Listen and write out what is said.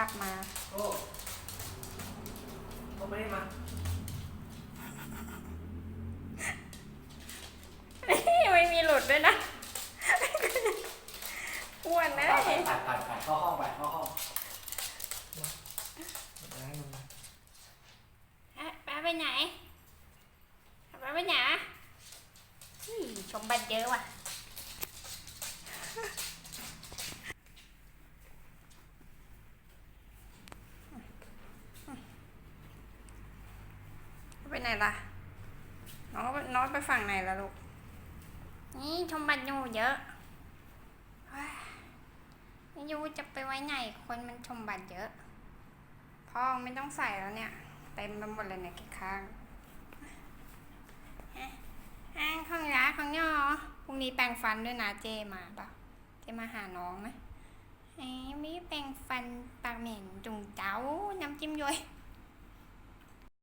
ากมา โอ้โอ้ไม่ได้มาไม่มีหลุดด้วยนะอ้วนนะปัดปัดปัดปัดเข้าห้องไปเข้าห้องป้าไปไหนป้าไปไหนอุ้ยชมบัตรเยอะว่ะ ไปไหนล่ะ น้องน้องไปฝั่งไหนล่ะลูก นี่ชมบัตรอยู่เยอะว้ายไม่รู้จะไปไว้ไหน คนมันชมบัตรเยอะ พ่อไม่ต้องใส่แล้วเนี่ย เต็มไปหมดเลยเนี่ยกี่ข้างอะอ่างของยาของยอพรุ่งนี้แปรงฟันด้วยนะเจมาปะเจมาหาน้องไหมไอ้ไม่แปรงฟันปากเหม็นจุงเจ้าน้ำจิ้มย้อย